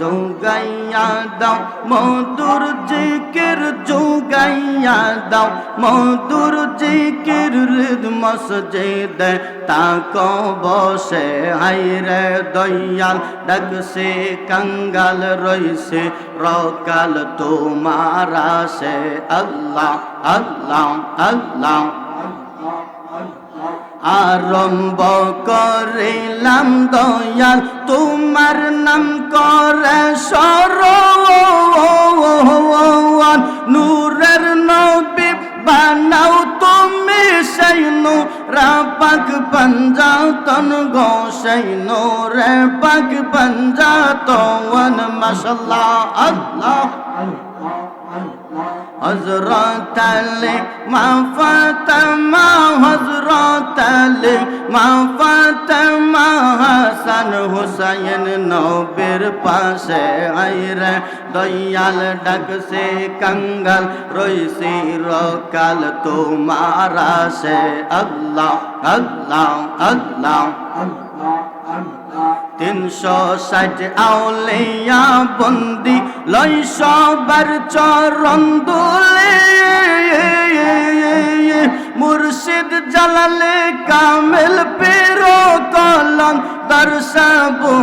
যোগাইয়া দাও, মধুর জিকির যোগাইয়া দাও, মধুর জিকির, হৃদ মসজিদ তাকো বসে। হাইরে দয়াল ডাকসে কঙ্গাল রইছে, রকাল তোমার সে আল্লাহ আল্লাহ আল্লাহ। আরম্ভ করিলাম দয়াল, তোমার নাম করে সরওয়ান নূরের নবী বানাও তুমি সেই নূরা পাক পঞ্জাতন গো সেই নূরে পাক পঞ্জাতন মাশাল্লাহ আল্লাহ। হজরত আলী, মা ফাতেমা হজরত আলী, মা ফাতেমা, হাসান হুসাইন নবীর পাশে আইরে, দয়াল ডাকছে কঙ্গাল, রইছি রকাল তোমারা সে আল্লাহ আল্লাহ আল্লাহ। তিনশো ষাট আউলিয়া বন্দি লই সবার চরণ দুলে। মুর্শিদ জালালে কামেল পেরো কলম দর্শাবো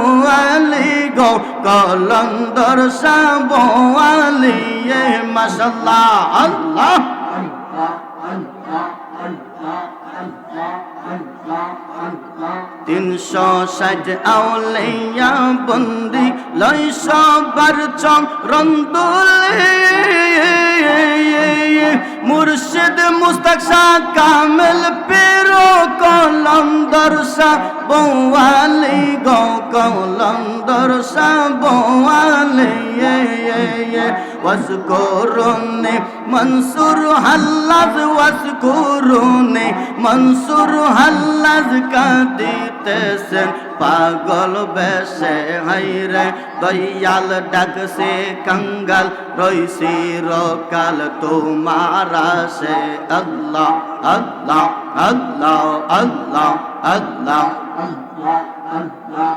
আলি গো কলম দর্শাবো আলি মাশাল্লাহ, আল্লাহ। তিনশো ষাট আউলিয়া বন্দি লই সবার চরণ দুলে মুর্শিদ মুস্তাক শাহ, কামেল পেরো কলম দর্শা বৌয়ালি গো কলম দর্শা বৌয়ালি ওয়াসকুরুনি মনসুর হাল্লাজ ওয়াসকুরুনি মনসুর হাল্লাজ কাঁদিতেছেন। পাগল বেশে হাইরে দয়াল ডাকছে কঙ্গাল, রইছি রকাল, তোমারা সে আল্লাহ আল্লাহ আল্লাহ আল্লাহ আল্লাহ লা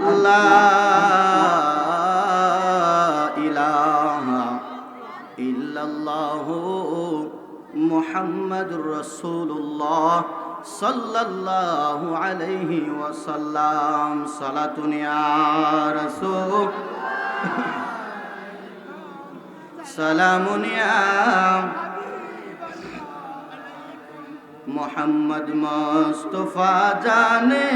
ইলাহা محمد رسول الله صلى الله عليه وسلم. صلاة يا رسول. سلام يا محمد مصطفى جانے